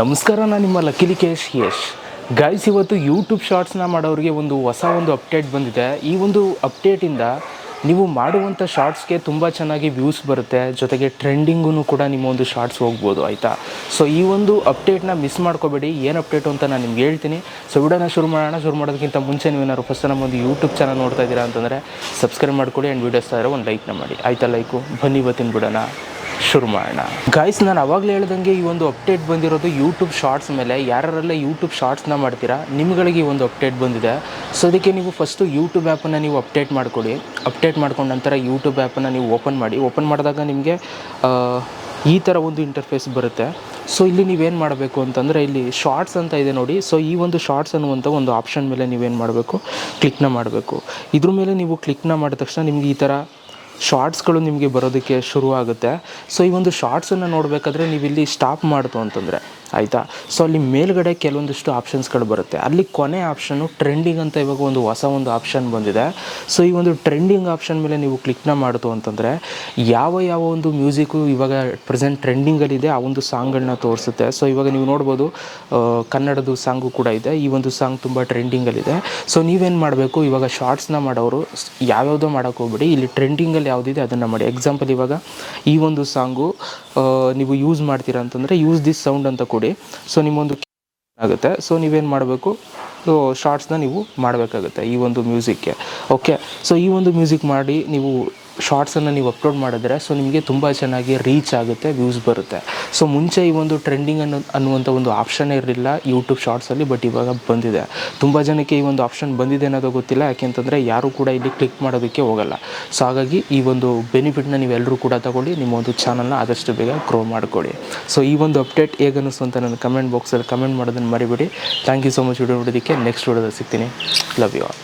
ನಮಸ್ಕಾರ ನಾನು ನಿಮ್ಮ ಲಕ್ಕಿಲಿ ಕೇಶ್ ಯಶ್. ಗೈಸ್ ಇವತ್ತು ಯೂಟ್ಯೂಬ್ ಶಾರ್ಟ್ಸ್ನ ಮಾಡೋರಿಗೆ ಒಂದು ಹೊಸ ಒಂದು ಅಪ್ಡೇಟ್ ಬಂದಿದೆ. ಈ ಒಂದು ಅಪ್ಡೇಟಿಂದ ನೀವು ಮಾಡುವಂಥ ಶಾರ್ಟ್ಸ್ಗೆ ತುಂಬ ಚೆನ್ನಾಗಿ ವ್ಯೂಸ್ ಬರುತ್ತೆ. ಜೊತೆಗೆ ಟ್ರೆಂಡಿಂಗೂ ಕೂಡ ನಿಮ್ಮ ಒಂದು ಶಾರ್ಟ್ಸ್ ಹೋಗ್ಬೋದು, ಆಯಿತಾ? ಸೊ ಈ ಒಂದು ಅಪ್ಡೇಟ್ನ ಮಿಸ್ ಮಾಡ್ಕೋಬೇಡಿ. ಏನು ಅಪ್ಡೇಟು ಅಂತ ನಾನು ನಿಮ್ಗೆ ಹೇಳ್ತೀನಿ. ಸೊ ವಿಡಿಯೋನ ಶುರು ಮಾಡೋಣ. ಶುರು ಮಾಡೋದಕ್ಕಿಂತ ಮುಂಚೆ ನೀವೇನಾದ್ರು ಫಸ್ಟ್ ನಮ್ಮ ಒಂದು ಯೂಟ್ಯೂಬ್ ಚಾನಲ್ ನೋಡ್ತಾ ಇದ್ದೀರಾ ಅಂತಂದರೆ ಸಬ್ಸ್ಕ್ರೈಬ್ ಮಾಡ್ಕೊಳ್ಳಿ ಆ್ಯಂಡ್ ವೀಡಿಯೋಸ್ ಆದರೆ ಒಂದು ಲೈಕ್ನ ಮಾಡಿ. ಆಯಿತಾ ಲೈಕು ಬನ್ನಿ ಇವತ್ತಿನ ಬಿಡೋಣ. ಶುರು ಮಾಡೋಣ. ಗಾಯ್ಸ್ ನಾನು ಅವಾಗಲೇ ಹೇಳ್ದಂಗೆ ಈ ಒಂದು ಅಪ್ಡೇಟ್ ಬಂದಿರೋದು ಯೂಟ್ಯೂಬ್ ಶಾರ್ಟ್ಸ್ ಮೇಲೆ. ಯಾರೆಲ್ಲ ಯೂಟ್ಯೂಬ್ ಶಾರ್ಟ್ಸ್ನ ಮಾಡ್ತೀರಾ, ನಿಮ್ಗಳಿಗೆ ಈ ಒಂದು ಅಪ್ಡೇಟ್ ಬಂದಿದೆ. ಸೊ ಅದಕ್ಕೆ ನೀವು ಫಸ್ಟು ಯೂಟ್ಯೂಬ್ ಆ್ಯಪನ್ನು ನೀವು ಅಪ್ಡೇಟ್ ಮಾಡ್ಕೊಳ್ಳಿ ಅಪ್ಡೇಟ್ ಮಾಡ್ಕೊಂಡ ನಂತರ ಯೂಟ್ಯೂಬ್ ಆ್ಯಪನ್ನು ನೀವು ಓಪನ್ ಮಾಡಿ. ಓಪನ್ ಮಾಡಿದಾಗ ನಿಮಗೆ ಈ ಥರ ಒಂದು ಇಂಟರ್ಫೇಸ್ ಬರುತ್ತೆ. ಸೊ ಇಲ್ಲಿ ನೀವೇನು ಮಾಡಬೇಕು ಅಂತಂದರೆ ಇಲ್ಲಿ ಶಾರ್ಟ್ಸ್ ಅಂತ ಇದೆ ನೋಡಿ. ಸೊ ಈ ಒಂದು ಶಾರ್ಟ್ಸ್ ಅನ್ನುವಂಥ ಒಂದು ಆಪ್ಷನ್ ಮೇಲೆ ನೀವೇನು ಮಾಡಬೇಕು? ಕ್ಲಿಕ್ನ ಮಾಡಬೇಕು. ಇದ್ರ ಮೇಲೆ ನೀವು ಕ್ಲಿಕ್ನ ಮಾಡಿದ ತಕ್ಷಣ ನಿಮಗೆ ಈ ಥರ ಶಾರ್ಟ್ಸ್ಗಳು ನಿಮಗೆ ಬರೋದಕ್ಕೆ ಶುರು ಆಗುತ್ತೆ ಸೊ ಈ ಒಂದು ಶಾರ್ಟ್ಸನ್ನು ನೋಡಬೇಕಾದ್ರೆ ನೀವು ಇಲ್ಲಿ ಸ್ಟಾಪ್ ಮಾಡಿತು ಅಂತಂದರೆ ಆಯಿತಾ? ಸೊ ಅಲ್ಲಿ ಮೇಲ್ಗಡೆ ಕೆಲವೊಂದಿಷ್ಟು ಆಪ್ಷನ್ಸ್ಗಳು ಬರುತ್ತೆ. ಅಲ್ಲಿ ಕೊನೆ ಆಪ್ಷನ್ನು ಟ್ರೆಂಡಿಂಗ್ ಅಂತ ಇವಾಗ ಒಂದು ಹೊಸ ಒಂದು ಆಪ್ಷನ್ ಬಂದಿದೆ. ಸೊ ಈ ಒಂದು ಟ್ರೆಂಡಿಂಗ್ ಆಪ್ಷನ್ ಮೇಲೆ ನೀವು ಕ್ಲಿಕ್ನ ಮಾಡಿತು ಅಂತಂದರೆ, ಯಾವ ಯಾವ ಒಂದು ಮ್ಯೂಸಿಕ್ಕು ಇವಾಗ ಪ್ರೆಸೆಂಟ್ ಟ್ರೆಂಡಿಂಗಲ್ಲಿದೆ ಆ ಒಂದು ಸಾಂಗ್ಗಳನ್ನ ತೋರಿಸುತ್ತೆ. ಸೊ ಇವಾಗ ನೀವು ನೋಡ್ಬೋದು ಕನ್ನಡದ ಸಾಂಗು ಕೂಡ ಇದೆ. ಈ ಒಂದು ಸಾಂಗ್ ತುಂಬ ಟ್ರೆಂಡಿಂಗಲ್ಲಿದೆ ಸೊ ನೀವೇನು ಮಾಡಬೇಕು? ಇವಾಗ ಶಾರ್ಟ್ಸ್ನ ಮಾಡೋರು, ಯಾವ್ಯಾವುದೋ ಮಾಡೋಕ್ಕೆ ಹೋಗ್ಬಿಡಿ. ಇಲ್ಲಿ ಟ್ರೆಂಡಿಂಗಲ್ಲಿ ಯಾವುದಿದೆ ಅದನ್ನು ಮಾಡಿ. ಎಕ್ಸಾಂಪಲ್ ಇವಾಗ ಈ ಒಂದು ಸಾಂಗು ನೀವು ಯೂಸ್ ಮಾಡ್ತೀರಾ ಅಂತಂದರೆ ಯೂಸ್ ದಿಸ್ ಸೌಂಡ್ ಅಂತ ಕೊಡಿ. ಸೊ ನಿಮ್ಮೊಂದು ಆಗುತ್ತೆ. ಸೊ ನೀವೇನು ಮಾಡಬೇಕು? ಶಾರ್ಟ್ಸ್ನ ನೀವು ಮಾಡಬೇಕಾಗುತ್ತೆ ಈ ಒಂದು ಮ್ಯೂಸಿಕ್ಗೆ ಓಕೆ ಸೊ ಈ ಒಂದು ಮ್ಯೂಸಿಕ್ ಮಾಡಿ ನೀವು ಶಾರ್ಟ್ಸನ್ನು ನೀವು ಅಪ್ಲೋಡ್ ಮಾಡಿದ್ರೆ ಸೊ ನಿಮಗೆ ತುಂಬ ಚೆನ್ನಾಗಿ ರೀಚ್ ಆಗುತ್ತೆ, ವ್ಯೂಸ್ ಬರುತ್ತೆ. ಸೊ ಮುಂಚೆ ಈ ಒಂದು ಟ್ರೆಂಡಿಂಗ್ ಅನ್ನೋ, ಅನ್ನುವಂಥ ಒಂದು ಆಪ್ಷನ್ ಇರಲಿಲ್ಲ ಯೂಟ್ಯೂಬ್ ಶಾರ್ಟ್ಸಲ್ಲಿ, ಬಟ್ ಇವಾಗ ಬಂದಿದೆ. ತುಂಬ ಜನಕ್ಕೆ ಈ ಒಂದು ಆಪ್ಷನ್ ಬಂದಿದೆ ಅನ್ನೋದು ಗೊತ್ತಿಲ್ಲ ಯಾಕೆಂತಂದರೆ ಯಾರೂ ಕೂಡ ಇಲ್ಲಿ ಕ್ಲಿಕ್ ಮಾಡೋದಕ್ಕೆ ಹೋಗಲ್ಲ. ಸೊ ಹಾಗಾಗಿ ಈ ಒಂದು ಬೆನಿಫಿಟ್ನ ನೀವೆಲ್ಲರೂ ಕೂಡ ತಗೊಳ್ಳಿ, ನಿಮ್ಮ ಒಂದು ಚಾನಲ್ನ ಆದಷ್ಟು ಬೇಗ ಗ್ರೋ ಮಾಡ್ಕೊಳ್ಳಿ. ಸೊ ಈ ಒಂದು ಅಪ್ಡೇಟ್ ಹೇಗೆ ಅನ್ನಿಸ್ತು ಅಂತ ನನ್ನ ಕಮೆಂಟ್ ಬಾಕ್ಸಲ್ಲಿ ಕಮೆಂಟ್ ಮಾಡೋದನ್ನು ಮರಿಬೇಡಿ. Thank you so much video ನೋಡೋದಕ್ಕೆ ನೆಕ್ಸ್ಟ್ ವಿಡಿಯೋದಲ್ಲಿ ಸಿಗ್ತೀನಿ. Love you all